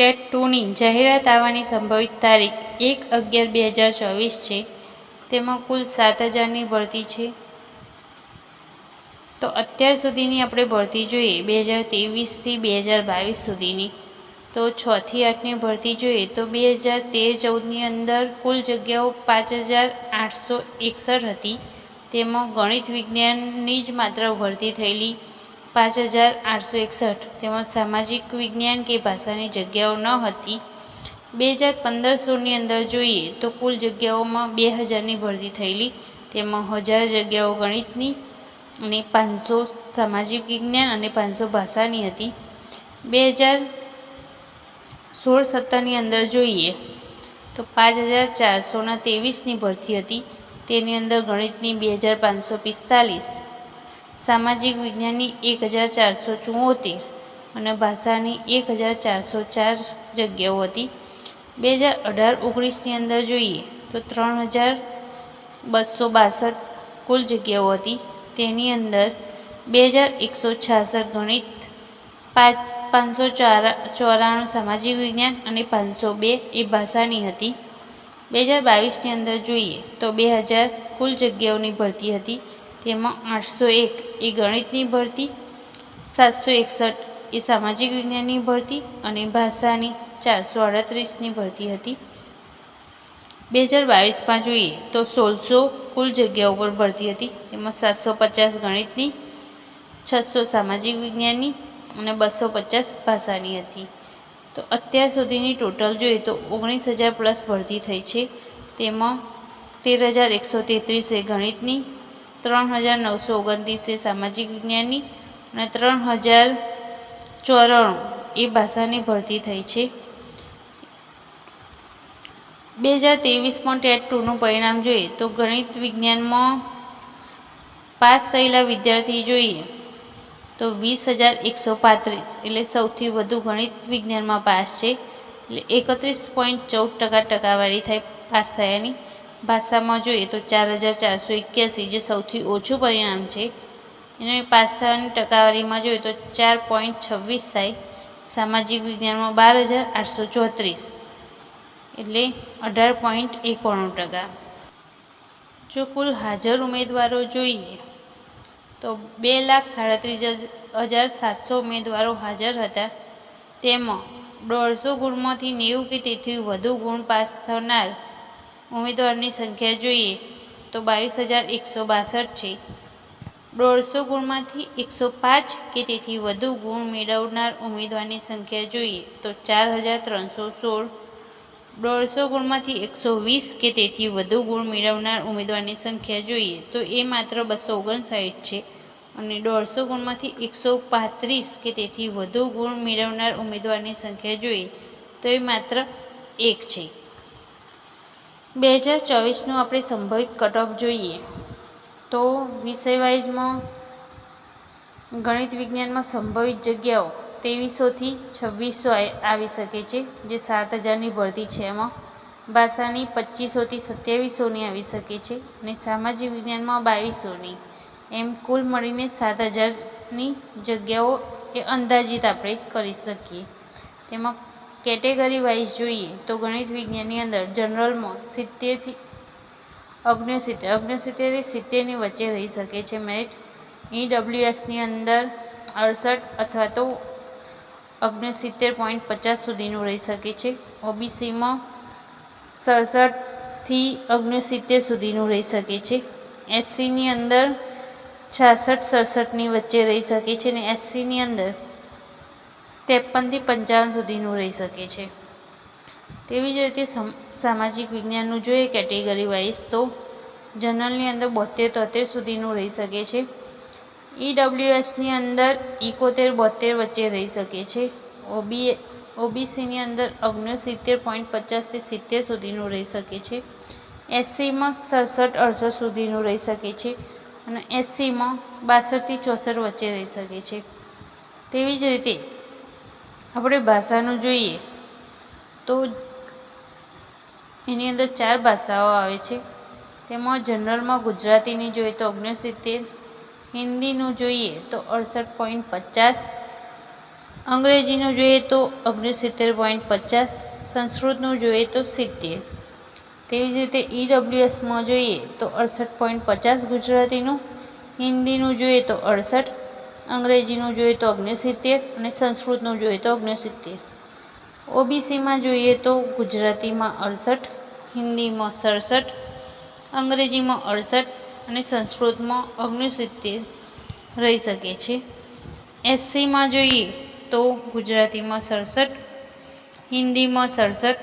TET ટુની જાહેરાત આવવાની સંભવિત તારીખ એક અગિયાર બે હજાર ચોવીસ છે. તેમાં કુલ સાત હજારની ભરતી છે. તો અત્યાર સુધીની આપણે ભરતી જોઈએ બે હજાર ત્રેવીસથી બે હજાર બાવીસ સુધીની. તો છથી આઠની ભરતી જોઈએ તો બે હજાર તેર ચૌદની અંદર કુલ જગ્યાઓ પાંચ હજાર આઠસો એકસઠ હતી. તેમાં ગણિત વિજ્ઞાનની જ માત્ર ભરતી થયેલી. પાંચ હજાર આઠસો એકસઠ. તેમાં સામાજિક વિજ્ઞાન કે ભાષાની જગ્યાઓ ન હતી. બે હજાર પંદર સોળની અંદર જોઈએ તો કુલ જગ્યાઓમાં બે હજારની ભરતી થયેલી. તેમાં હજાર જગ્યાઓ ગણિતની અને પાંચસો સામાજિક વિજ્ઞાન અને પાંચસો ભાષાની હતી. બે હજાર સોળ સત્તરની અંદર જોઈએ તો પાંચ હજાર ચારસોના ત્રેવીસની ભરતી હતી. તેની અંદર ગણિતની બે હજાર પાંચસો પિસ્તાલીસ. સામાજિક વિજ્ઞાનની એક હજાર ચારસો ચુંવોતેર અને ભાષાની એક હજાર ચારસો ચાર જગ્યાઓ હતી. બે હજાર અઢાર ઓગણીસની અંદર જોઈએ તો ત્રણ હજાર બસો બાસઠ કુલ જગ્યાઓ હતી. તેની અંદર બે હજાર એકસો છાસઠ ગણિત, પાંચ, પાંચસો ચોરા, ચોરાણું સામાજિક વિજ્ઞાન અને પાંચસો બે એ ભાષાની હતી. બે હજાર બાવીસની અંદર જોઈએ તો બે હજાર કુલ જગ્યાઓની ભરતી હતી. તેમાં આઠસો એક એ ગણિતની ભરતી, સાતસો એકસઠ એ સામાજિક વિજ્ઞાનની ભરતી અને ભાષાની ચારસો અડત્રીસની ભરતી હતી. બે હજાર બાવીસમાં જોઈએ તો સોળસો કુલ જગ્યાઓ પર ભરતી હતી. તેમાં સાતસો પચાસ ગણિતની, છસો સામાજિક વિજ્ઞાનની અને બસો પચાસ ભાષાની હતી. તો અત્યાર સુધીની ટોટલ જોઈએ તો ઓગણીસ હજાર પ્લસ ભરતી થઈ છે. તેમાં તેર હજાર એકસો તેત્રીસ ગણિતની ત્રણ હજાર નવસો ઓગણત્રીસે સામાજિક વિજ્ઞાનની અને ત્રણ હજાર ચોરાણું એ ભાષાની ભરતી થઈ છે. બે હજાર ત્રેવીસમાં ટેટ ટુનું પરિણામ જોઈએ તો ગણિત વિજ્ઞાનમાં પાસ થયેલા વિદ્યાર્થી જોઈએ તો વીસ હજાર એકસો પાંત્રીસ એટલે સૌથી વધુ ગણિત વિજ્ઞાનમાં પાસ છે. એટલે એકત્રીસ પોઈન્ટ ચૌદ ટકા ટકાવારી થાય પાસ થયાની. ભાષામાં જોઈએ તો ચાર હજાર ચારસો એક્યાસી જે સૌથી ઓછું પરિણામ છે. એને પાસ થવાની ટકાવારીમાં જોઈએ તો ચાર પોઈન્ટ છવ્વીસ થાય. સામાજિક વિજ્ઞાનમાં બાર હજાર આઠસો ચોત્રીસ. એટલે અઢાર પોઈન્ટ એકોણું ટકા. જો કુલ હાજર ઉમેદવારો જોઈએ, તો બે લાખ સાડત્રીસ હજાર સાતસો ઉમેદવારો હાજર હતા. તેમાં દોઢસો ગુણમાંથી નેવું કે તેથી વધુ ગુણ પાસ થનાર ઉમેદવારની સંખ્યા જોઈએ તો બાવીસ હજાર એકસો બાસઠ છે. દોઢસો ગુણમાંથી એકસો પાંચ કે તેથી વધુ ગુણ મેળવનાર ઉમેદવારની સંખ્યા જોઈએ તો ચાર હજાર ત્રણસો સોળ. દોઢસો ગુણમાંથી એકસો વીસ કે તેથી વધુ ગુણ મેળવનાર ઉમેદવારની સંખ્યા જોઈએ તો એ માત્ર બસો ઓગણસાઠ છે અને દોઢસો ગુણમાંથી એકસો પાંત્રીસ કે તેથી વધુ ગુણ મેળવનાર ઉમેદવારની સંખ્યા જોઈએ તો એ માત્ર એક છે. બે હજાર ચોવીસનું આપણે સંભવિત કટઓફ જોઈએ. તો વિષય વાઇઝમાં ગણિત વિજ્ઞાનમાં સંભવિત જગ્યાઓ ત્રેવીસોથી છવ્વીસો આવી શકે છે, જે સાત હજારની ભરતી છે. એમાં ભાષાની પચીસોથી સત્યાવીસોની આવી શકે છે અને સામાજિક વિજ્ઞાનમાં બાવીસોની. એમ કુલ મળીને સાત હજારની જગ્યાઓ એ અંદાજિત આપણે કરી શકીએ. તેમાં કેટેગરી વાઇઝ જોઈએ તો ગણિત વિજ્ઞાનની અંદર જનરલમાં સિત્તેરથી અગ્નિસિત્તેર અગ્નિસિત્તેરથી સિત્તેરની વચ્ચે રહી શકે છે. મેરિટ ઈડબ્લ્યુએસની અંદર અડસઠ અથવા તો ઓગણસિત્તેર પોઈન્ટ પચાસ સુધીનું રહી શકે છે. ઓબીસીમાં સડસઠથી ઓગણસિત્તેર સુધીનું રહી શકે છે. એસસીની અંદર છાસઠ, સડસઠની વચ્ચે રહી શકે છે અને એસસીની અંદર ત્રેપનથી પંચાવન સુધીનું રહી શકે છે. તેવી જ રીતે સામાજિક વિજ્ઞાનનું જોઈએ કેટેગરી વાઇઝ તો જનરલની અંદર બોતેર તોતેર સુધીનું રહી શકે છે. ઈડબ્લ્યુએસની અંદર ઇકોતેર બોતેર વચ્ચે રહી શકે છે. ઓબી, ઓબીસીની અંદર ઓગણસિત્તેર પોઈન્ટ પચાસથી સિત્તેર સુધીનું રહી શકે છે. એસસીમાં સડસઠ, અડસઠ સુધીનું રહી શકે છે અને એસસીમાં બાસઠથી ચોસઠ વચ્ચે રહી શકે છે. તેવી જ રીતે આપણે ભાષાનું જોઈએ તો એની અંદર ચાર ભાષાઓ આવે છે. તેમાં જનરલમાં ગુજરાતીની જોઈએ તો ઓગણસિત્તેર, હિન્દીનું જોઈએ તો અડસઠ પોઈન્ટ પચાસ, અંગ્રેજીનું જોઈએ તો ઓગણસિત્તેર પોઈન્ટ પચાસ, સંસ્કૃતનું જોઈએ તો સિત્તેર. તેવી જ રીતે ઈડબ્લ્યુએસમાં જોઈએ તો અડસઠ પોઈન્ટ પચાસ ગુજરાતીનું, હિન્દીનું જોઈએ તો અડસઠ અંગ્રેજીનું જોઈએ તો ઓગણસિત્તેર અને સંસ્કૃતનું જોઈએ તો ઓગણસિત્તેર. ઓબીસીમાં જોઈએ તો ગુજરાતીમાં અડસઠ, હિન્દીમાં સડસઠ, અંગ્રેજીમાં અડસઠ અને સંસ્કૃતમાં ઓગણસિત્તેર રહી શકે છે. એસસીમાં જોઈએ તો ગુજરાતીમાં સડસઠ, હિન્દીમાં સડસઠ,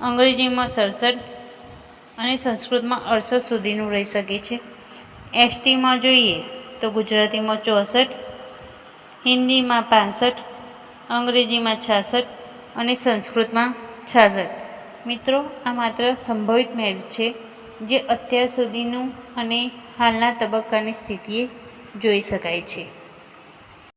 અંગ્રેજીમાં સડસઠ અને સંસ્કૃતમાં અડસઠ સુધીનું રહી શકે છે. એસટીમાં જોઈએ તો ગુજરાતીમાં ચોસઠ, હિન્દીમાં પાસઠ, અંગ્રેજીમાં છાસઠ અને સંસ્કૃતમાં છાસઠ. મિત્રો, આ માત્ર સંભવિત મેળ છે જે અત્યાર સુધીનું અને હાલના તબક્કાની સ્થિતિએ જોઈ શકાય છે.